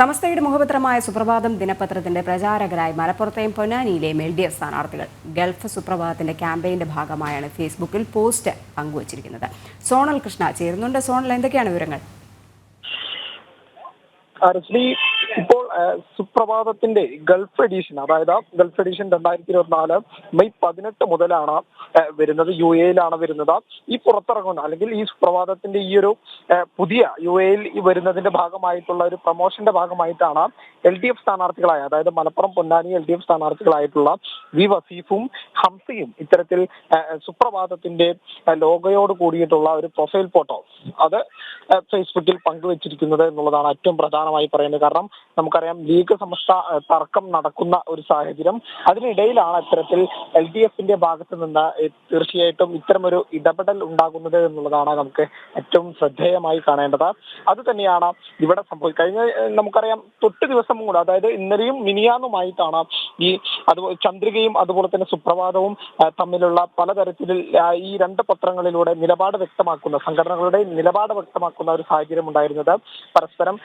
സമസ്തയുടെ മുഖപത്രമായ സുപ്രഭാതം ദിനപത്രത്തിന്റെ പ്രചാരകരായി മലപ്പുറത്തെയും പൊന്നാനിയിലെയും എൽ ഡി എഫ് സ്ഥാനാർത്ഥികൾ. ഗൾഫ് സുപ്രഭാതത്തിന്റെ ക്യാമ്പയിന്റെ ഭാഗമായാണ് ഫേസ്ബുക്കിൽ പോസ്റ്റ് പങ്കുവച്ചിരിക്കുന്നത്. സോണൽ കൃഷ്ണ ചേരുന്നുണ്ട്. സോണൽ എന്തൊക്കെയാണ് വിവരങ്ങൾ? സുപ്രഭാതത്തിന്റെ ഗൾഫ് എഡീഷൻ അതായത് ഗൾഫ് എഡീഷൻ രണ്ടായിരത്തി ഇരുപത്തിനാല് മെയ് പതിനെട്ട് മുതലാണ് വരുന്നത്. യു എയിലാണ് വരുന്നത്. ഈ പുറത്തിറങ്ങുന്ന അല്ലെങ്കിൽ ഈ സുപ്രഭാതത്തിന്റെ ഈ ഒരു പുതിയ യു എയിൽ വരുന്നതിന്റെ ഭാഗമായിട്ടുള്ള ഒരു പ്രൊമോഷന്റെ ഭാഗമായിട്ടാണ് എൽ ഡി എഫ് സ്ഥാനാർത്ഥികളായ അതായത് Malappuram Ponnani L D F സ്ഥാനാർത്ഥികളായിട്ടുള്ള V വസീഫും ഹംസയും ഇത്തരത്തിൽ സുപ്രഭാതത്തിന്റെ ലോഗയോട് കൂടിയിട്ടുള്ള ഒരു പ്രൊഫൈൽ ഫോട്ടോ അത് ഫേസ്ബുക്കിൽ പങ്കുവച്ചിരിക്കുന്നത് എന്നുള്ളതാണ് ഏറ്റവും പ്രധാനമായി പറയുന്നത്. കാരണം നമുക്കറിയാം ലീഗ് സമസ്ത തർക്കം നടക്കുന്ന ഒരു സാഹചര്യം. അതിനിടയിലാണ് ഇത്തരത്തിൽ എൽ ഡി എഫിന്റെ ഭാഗത്ത് നിന്ന് തീർച്ചയായിട്ടും ഇത്തരമൊരു ഇടപെടൽ ഉണ്ടാകുന്നത് എന്നുള്ളതാണ് നമുക്ക് ഏറ്റവും ശ്രദ്ധേയമായി കാണേണ്ടത്. അത് തന്നെയാണ് ഇവിടെ സംഭവിക്കുക കഴിഞ്ഞ നമുക്കറിയാം തൊട്ട് ദിവസം കൂടെ അതായത് ഇന്നലെയും മിനിയാന്നുമായിട്ടാണ് ഈ അതുപോലെ ചന്ദ്രികയും അതുപോലെ തന്നെ സുപ്രഭാതവും തമ്മിലുള്ള പലതരത്തിൽ ഈ രണ്ട് പത്രങ്ങളിലൂടെ നിലപാട് വ്യക്തമാക്കുന്ന സംഘടനകളുടെ നിലപാട് വ്യക്തമാക്കുന്ന ഒരു സാഹചര്യം ഉണ്ടായിരുന്നത് പരസ്പരം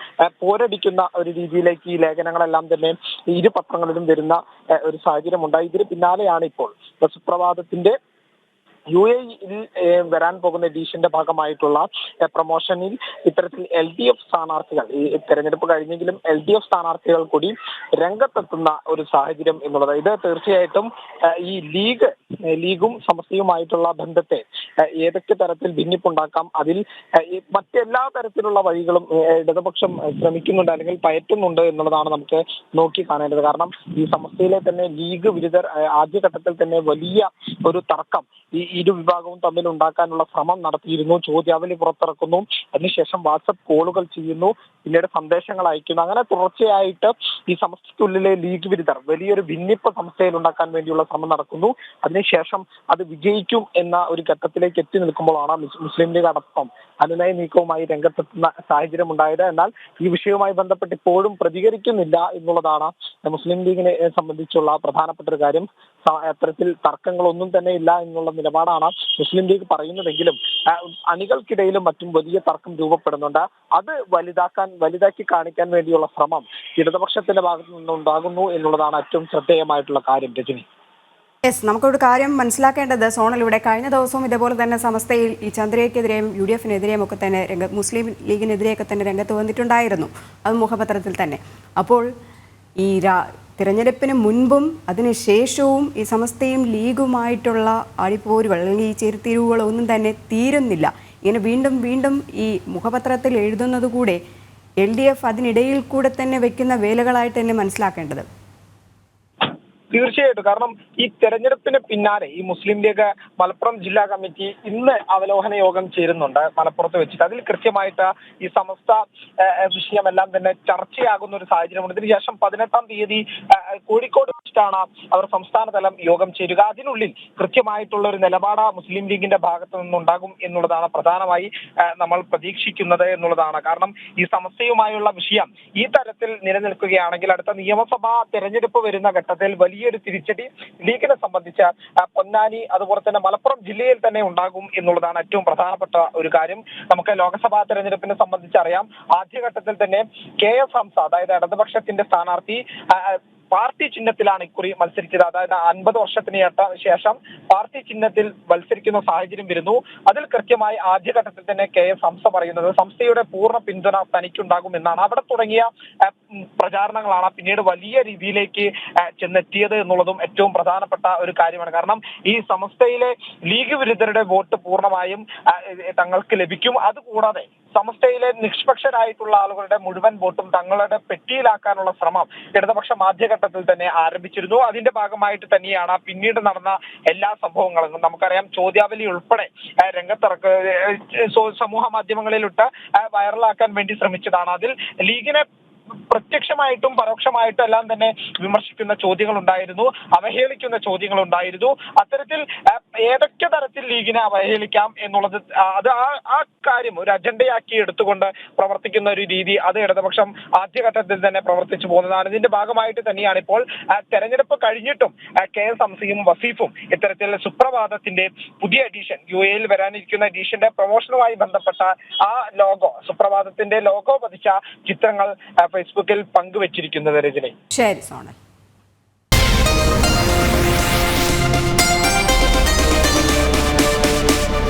പോരടിക്കുന്ന ഒരു രീതിയിലേക്ക് ഈ ലേഖനങ്ങളെല്ലാം തന്നെ ഇരു പത്രങ്ങളിലും വരുന്ന ഒരു സാഹചര്യം ഉണ്ടായി ഇതിന് പിന്നാലെയാണ് ഇപ്പോൾ സുപ്രഭാതത്തിന്റെ യു എയിൽ വരാൻ പോകുന്ന എഡീഷന്റെ ഭാഗമായിട്ടുള്ള പ്രൊമോഷനിൽ ഇത്തരത്തിൽ എൽ ഡി എഫ് സ്ഥാനാർത്ഥികൾ ഈ തെരഞ്ഞെടുപ്പ് കഴിഞ്ഞെങ്കിലും എൽ ഡി എഫ് സ്ഥാനാർത്ഥികൾ കൂടി രംഗത്തെത്തുന്ന ഒരു സാഹചര്യം എന്നുള്ളത്. ഇത് തീർച്ചയായിട്ടും ഈ ലീഗ് ലീഗും സമസ്തയുമായിട്ടുള്ള ബന്ധത്തെ ഏതൊക്കെ തരത്തിൽ ഭിന്നിപ്പുണ്ടാക്കാം? അതിൽ മറ്റെല്ലാ തരത്തിലുള്ള വഴികളും ഇടതുപക്ഷം ശ്രമിക്കുന്നുണ്ട് അല്ലെങ്കിൽ പയറ്റുന്നുണ്ട് എന്നുള്ളതാണ് നമുക്ക് നോക്കി കാണേണ്ടത്. കാരണം ഈ സമസ്തയിലെ തന്നെ ലീഗ് വിരുദ്ധർ ആദ്യഘട്ടത്തിൽ തന്നെ വലിയ ഒരു തർക്കം ഈ ഇരു വിഭാഗവും തമ്മിൽ ഉണ്ടാക്കാനുള്ള ശ്രമം നടത്തിയിരുന്നു. ചോദ്യാവലി പുറത്തിറക്കുന്നു. അതിനുശേഷം വാട്സപ്പ് കോളുകൾ ചെയ്യുന്നു. പിന്നീട് സന്ദേശങ്ങൾ അയക്കുന്നു. അങ്ങനെ തുടർച്ചയായിട്ട് ഈ സമസ്തയ്ക്കുള്ളിലെ ലീഗ് വിരുദ്ധർ വലിയൊരു ഭിന്നിപ്പ് സംസ്ഥയിൽ ഉണ്ടാക്കാൻ വേണ്ടിയുള്ള ശ്രമം നടക്കുന്നു. അതിനുശേഷം അത് വിജയിക്കും എന്ന ഒരു ഘട്ടത്തിലേക്ക് എത്തി നിൽക്കുമ്പോഴാണ് മുസ്ലിം ലീഗ് അടക്കം അനുനയ നീക്കവുമായി രംഗത്തെത്തുന്ന സാഹചര്യം ഉണ്ടായത് എന്നാൽ ഈ വിഷയവുമായി ബന്ധപ്പെട്ട് ഇപ്പോഴും പ്രതികരിക്കുന്നില്ല എന്നുള്ളതാണ് മുസ്ലിം ലീഗിനെ സംബന്ധിച്ചുള്ള പ്രധാനപ്പെട്ട ഒരു കാര്യം. അത്തരത്തിൽ തർക്കങ്ങളൊന്നും തന്നെ ഇല്ല എന്നുള്ള നിലപാടാണ് മുസ്ലിം ലീഗ് പറയുന്നതെങ്കിലും അണികൾക്കിടയിലും മറ്റും വലിയ തർക്കം രൂപപ്പെടുന്നുണ്ട്. അത് വലുതാക്കാൻ വലുതാക്കി കാണിക്കാൻ വേണ്ടിയുള്ള ശ്രമം ഇടതുപക്ഷത്തിന്റെ ഭാഗത്തു നിന്നുണ്ടാകുന്നു എന്നുള്ളതാണ് ഏറ്റവും ശ്രദ്ധേയമായിട്ടുള്ള കാര്യം രജനി. യെസ് നമുക്കൊരു കാര്യം മനസ്സിലാക്കേണ്ടത് സോണൽ ഇവിടെ കഴിഞ്ഞ ദിവസവും ഇതേപോലെ തന്നെ സമസ്തയിൽ ഈ ചന്ദ്രയ്ക്കെതിരെയും യു ഡി എഫിനെതിരെയും ഒക്കെ തന്നെ രംഗ മുസ്ലിം ലീഗിനെതിരെയൊക്കെ തന്നെ രംഗത്ത് വന്നിട്ടുണ്ടായിരുന്നു. അത് മുഖപത്രത്തിൽ തന്നെ. അപ്പോൾ ഈ രാ തിരഞ്ഞെടുപ്പിന് മുൻപും അതിന് ശേഷവും ഈ സമസ്തയും ലീഗുമായിട്ടുള്ള അടിപ്പോരുകൾ അല്ലെങ്കിൽ ഈ ചെറുത്തിരിവുകൾ ഒന്നും തന്നെ തീരുന്നില്ല. ഇങ്ങനെ വീണ്ടും വീണ്ടും ഈ മുഖപത്രത്തിൽ എഴുതുന്നത് കൂടെ എൽ ഡി എഫ് അതിനിടയിൽ കൂടെ തന്നെ വെക്കുന്ന വേലകളായിട്ട് തന്നെ മനസ്സിലാക്കേണ്ടത്. തീർച്ചയായിട്ടും. കാരണം ഈ തെരഞ്ഞെടുപ്പിന് പിന്നാലെ ഈ മുസ്ലിം ലീഗ് മലപ്പുറം ജില്ലാ കമ്മിറ്റി ഇന്ന് അവലോകന യോഗം ചേരുന്നുണ്ട് മലപ്പുറത്ത് വെച്ചിട്ട്. അതിൽ കൃത്യമായിട്ട് ഈ സമസ്ത വിഷയമെല്ലാം തന്നെ ചർച്ചയാകുന്ന ഒരു സാഹചര്യമുണ്ട്. ഇതിനുശേഷം പതിനെട്ടാം തീയതി കോഴിക്കോട് വെച്ചിട്ടാണ് അവർ സംസ്ഥാന തലം യോഗം ചേരുക. അതിനുള്ളിൽ കൃത്യമായിട്ടുള്ള ഒരു നിലപാട് മുസ്ലിം ലീഗിന്റെ ഭാഗത്തു നിന്നുണ്ടാകും എന്നുള്ളതാണ് പ്രധാനമായി നമ്മൾ പ്രതീക്ഷിക്കുന്നത് എന്നുള്ളതാണ്. കാരണം ഈ സമസ്തയുമായുള്ള വിഷയം ഈ തരത്തിൽ നിലനിൽക്കുകയാണെങ്കിൽ അടുത്ത നിയമസഭാ തെരഞ്ഞെടുപ്പ് വരുന്ന ഘട്ടത്തിൽ വലിയൊരു തിരിച്ചടി ലീഗിനെ സംബന്ധിച്ച് പൊന്നാനി അതുപോലെ തന്നെ മലപ്പുറം ജില്ലയിൽ തന്നെ ഉണ്ടാകും എന്നുള്ളതാണ് ഏറ്റവും പ്രധാനപ്പെട്ട ഒരു കാര്യം. നമുക്ക് ലോക്സഭാ തെരഞ്ഞെടുപ്പിനെ സംബന്ധിച്ച് അറിയാം. ആദ്യഘട്ടത്തിൽ തന്നെ കെ എസ് ഹംസ അതായത് ഇടതുപക്ഷത്തിന്റെ സ്ഥാനാർത്ഥി പാർട്ടി ചിഹ്നത്തിലാണ് ഇക്കുറി മത്സരിച്ചത്. അതായത് അൻപത് വർഷത്തിന് ശേഷം പാർട്ടി ചിഹ്നത്തിൽ മത്സരിക്കുന്ന സാഹചര്യം വരുന്നു. അതിൽ കൃത്യമായി ആദ്യഘട്ടത്തിൽ തന്നെ കെ എസ് ഹംസ പറയുന്നത് സംസ്ഥയുടെ പൂർണ പിന്തുണ തനിക്കുണ്ടാകും എന്നാണ്. അവിടെ തുടങ്ങിയ പ്രചാരണങ്ങളാണ് പിന്നീട് വലിയ രീതിയിലേക്ക് ചെന്നെത്തിയത് എന്നുള്ളതും ഏറ്റവും പ്രധാനപ്പെട്ട ഒരു കാര്യമാണ്. കാരണം ഈ സംസ്ഥയിലെ ലീഗ് വിരുദ്ധരുടെ വോട്ട് പൂർണമായും തങ്ങൾക്ക് ലഭിക്കും. അതുകൂടാതെ സമസ്തയിലെ നിഷ്പക്ഷരായിട്ടുള്ള ആളുകളുടെ മുഴുവൻ വോട്ടും തങ്ങളുടെ പെട്ടിയിലാക്കാനുള്ള ശ്രമം ഇടതുപക്ഷ ആദ്യഘട്ടത്തിൽ തന്നെ ആരംഭിച്ചിരുന്നു. അതിന്റെ ഭാഗമായിട്ട് തന്നെയാണ് പിന്നീട് നടന്ന എല്ലാ സംഭവങ്ങളും നമുക്കറിയാം ചോദ്യാവലി ഉൾപ്പെടെ രംഗത്തിറക്ക് സമൂഹ മാധ്യമങ്ങളിലിട്ട് വൈറലാക്കാൻ വേണ്ടി ശ്രമിച്ചതാണ്. അതിൽ ലീഗിനെ പ്രത്യക്ഷമായിട്ടും പരോക്ഷമായിട്ടും എല്ലാം തന്നെ വിമർശിക്കുന്ന ചോദ്യങ്ങൾ ഉണ്ടായിരുന്നു അവഹേളിക്കുന്ന ചോദ്യങ്ങൾ ഉണ്ടായിരുന്നു അത്തരത്തിൽ ഏതൊക്കെ തരത്തിൽ ലീഗിനെ അവഹേളിക്കാം എന്നുള്ളത് അത് ആ ആ കാര്യം ഒരു അജണ്ടയാക്കി എടുത്തുകൊണ്ട് പ്രവർത്തിക്കുന്ന ഒരു രീതി അത് ഇടതുപക്ഷം ആദ്യഘട്ടത്തിൽ തന്നെ പ്രവർത്തിച്ചു പോകുന്നതാണ്. ഇതിന്റെ ഭാഗമായിട്ട് തന്നെയാണ് ഇപ്പോൾ തെരഞ്ഞെടുപ്പ് കഴിഞ്ഞിട്ടും കെ എസ് അംസിയും വസീഫും ഇത്തരത്തിൽ സുപ്രഭാതത്തിന്റെ പുതിയ എഡീഷൻ യു എയിൽ വരാനിരിക്കുന്ന എഡീഷന്റെ പ്രൊമോഷനുമായി ബന്ധപ്പെട്ട ആ ലോഗോ സുപ്രഭാതത്തിന്റെ ലോഗോ പതിച്ച ചിത്രങ്ങൾ ഫേസ്ബുക്കിൽ പങ്കുവച്ചിരിക്കുന്നത് രജനി. ശരി സോണൽ.